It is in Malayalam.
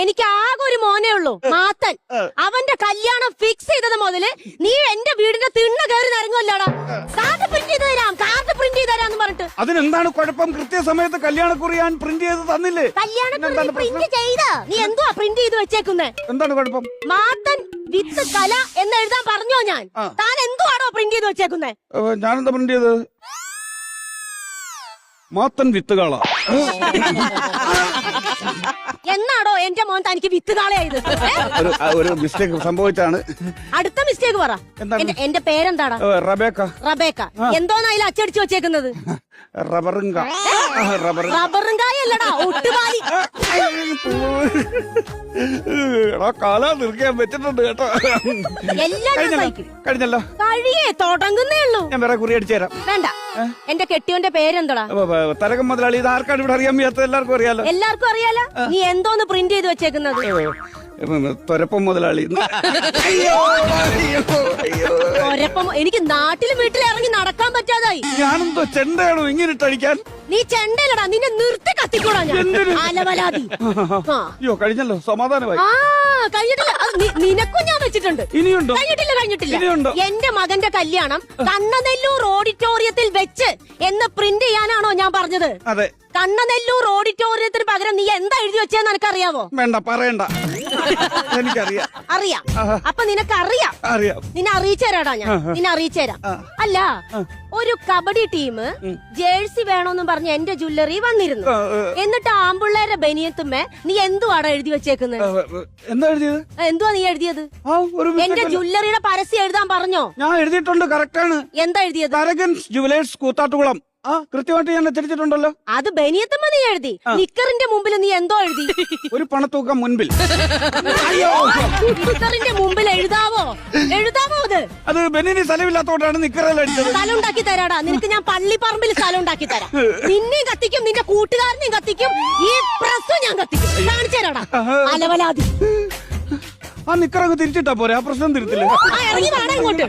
എനിക്ക് ആകെ ഒരു മോനേ ഉള്ളൂ മാത്തൻ അവന്റെ കല്യാണം ഫിക്സ് ചെയ്തത് മുതൽ നീ എന്റെ വീടിന്റെ തിണ്ണ കയറി നിറങ്ങുമല്ലോടാ കാർഡ് പ്രിന്റ് ചെയ്ത് തരാം കാർഡ് പ്രിന്റ് ചെയ്ത് തരാന്ന് പറഞ്ഞിട്ട്. അതിനെന്താണ് കുഴപ്പം? കൃത്യസമയത്ത് കല്യാണക്കുറി ഞാൻ പ്രിന്റ് ചെയ്ത് തന്നില്ലേ? കല്യാണക്കുറി പ്രിന്റ് ചെയ്ത്? നീ എന്തുവാ പ്രിന്റ് ചെയ്ത് വെച്ചേക്കുന്നേ? എന്താണ് കുഴപ്പം? മാത്തൻ വിത്ത് കല എന്ന് എഴുതാൻ പറഞ്ഞോ ഞാൻ. താൻ എന്തുവാണോ പ്രിന്റ് ചെയ്ത് വെച്ചേക്കുന്നേ? ഞാൻ ഞാനെന്താ പ്രിന്റ് ചെയ്ത്? മാത്തൻ വിത്ത് വിത്തുകാള എന്നാടോ എന്റെ മോൻ തനിക്ക് വിത്ത് കാളയായത് ഏ? ഒരു ഒരു മിസ്റ്റേക്ക് സംഭവിച്ചാണ്. അടുത്ത മിസ്റ്റേക്ക് പറ. എന്താണ്? എന്റെ- എന്റെ പേരെന്താടാ? ഏ, റബേക്ക. റബേക്ക. എന്തോന്നാ അതിൽ അച്ചടിച്ചു വെച്ചേക്കുന്നത്? റബറുങ്ക. റബർ റബ്ബറും കായല്ലടാ ഒട്ടുപാലി. എടാ കാല നിർക്കാൻ വെച്ചിട്ടുണ്ട് കേട്ടോ. കഴിഞ്ഞല്ലോ കഴിയേ തുടങ്ങുന്നേ ഉള്ളൂ. ഞാൻ വേറെ കുറി അടിച്ചു തരാം വേണ്ട എന്റെ കെട്ടിയോന്റെ പേരെന്തോടാ? തരകം മുതലാളി ഇത് ആർക്കാണ് ഇവിടെ അറിയാൻ വയ്യാത്ത എല്ലാവർക്കും അറിയാലോ? എല്ലാവർക്കും അറിയാലോ? നീ എന്തോന്ന് പ്രിന്റ് ചെയ്ത് വെച്ചേക്കുന്നത്? തൊരപ്പം മുതലാളി. ഒരപ്പം എനിക്ക് നാട്ടിലും വീട്ടിലും ഇറങ്ങി നടക്കാൻ പറ്റാതായി. ഞാനെന്തോ ചെണ്ടയാണോ ഇങ്ങനെ ഇട്ടടിക്കാൻ നീ ചെണ്ടയിലടാ നിന്നെ നിർത്തി കത്തിക്കൂടാ ഞാൻ. അലവലാതി. അയ്യോ കഴിഞ്ഞല്ലോ സമാധാനമായി. ആ കഴിഞ്ഞിട്ടില്ല. അത് നി- നിനക്കും ഞാൻ വെച്ചിട്ടുണ്ട്. ഇനിയുണ്ടോ? കഴിഞ്ഞിട്ടില്ല കഴിഞ്ഞിട്ടില്ല. ഇനിയുണ്ടോ? എന്റെ മകന്റെ കല്യാണം കണ്ണനെല്ലൂർ ഓഡിറ്റോറിയത്തിൽ വെച്ച് എന്ന് പ്രിന്റ് ചെയ്യാനാണോ ഞാൻ പറഞ്ഞത്? അതെ. കണ്ണനെല്ലൂർ ഓഡിറ്റോറിയത്തിന് പകരം നീ എന്താ എഴുതി വെച്ചതെന്ന് നിനക്കറിയാവോ വേണ്ട പറയണ്ട. എനിക്കറിയാം. അറിയാം. അപ്പൊ നിനക്ക് അറിയാം. അറിയാം നിന്നെ അറിയിച്ചേരാടാ ഞാൻ. നിന്നെ അറിയിച്ചേരാം. അല്ല ഒരു കബഡി ടീം ജേഴ്സി വേണോന്ന് പറഞ്ഞ് എന്റെ ജ്വല്ലറി വന്നിരുന്നു. എന്നിട്ട് ആമ്പിള്ളേരെ ബനിയത്തുമ്മേ നീ എന്തുവാടാ എഴുതി വെച്ചേക്കുന്നത് എന്താ എഴുതിയത്? എന്തുവാ നീ എഴുതിയത്? എന്റെ. ജ്വല്ലറിയുടെ പരസ്യം എഴുതാൻ പറഞ്ഞോ? ഞാൻ എഴുതിയിട്ടുണ്ട് കറക്റ്റാണ് എന്താ എഴുതിയത്? ജുവലേഴ്സ് കൂത്താട്ടുകുളം. ആ കൃത്യമായിട്ട് ഞാൻ എത്തിച്ചിട്ടുണ്ടല്ലോ അത് ബനിയത്തമ്മ നീ എഴുതി. നിക്കറിന്റെ മുമ്പിൽ നീ എന്തോ എഴുതി. ഒരു പണത്തൂക്കം മുൻപിൽ. നിക്കറിന്റെ മുമ്പിൽ എഴുതാവോ? എഴുതാവോ അത്? അത് ബെന്നിന് സ്ഥലമില്ലാത്തോണ്ടാണ് നിക്കറയിൽ അടിച്ചത്. സ്ഥലം ഉണ്ടാക്കി തരാടാ. നിനക്ക് ഞാൻ പള്ളിപ്പറമ്പിൽ സ്ഥലം ഉണ്ടാക്കി തരാം. നിന്നെയും കത്തിക്കും നിന്റെ കൂട്ടുകാരനെയും കത്തിക്കും ഈ പ്രസ്സും ഞാൻ കത്തിക്കും. കാണിച്ചു തരാടാ. അലവലാതി. ആ നിക്കറൊക്കെ തിരിച്ചിട്ടാ പോരെ? ആ പ്രശ്നം തിരുത്തില്ല. ആ ഇറങ്ങി വാടാ ഇങ്ങോട്ട്.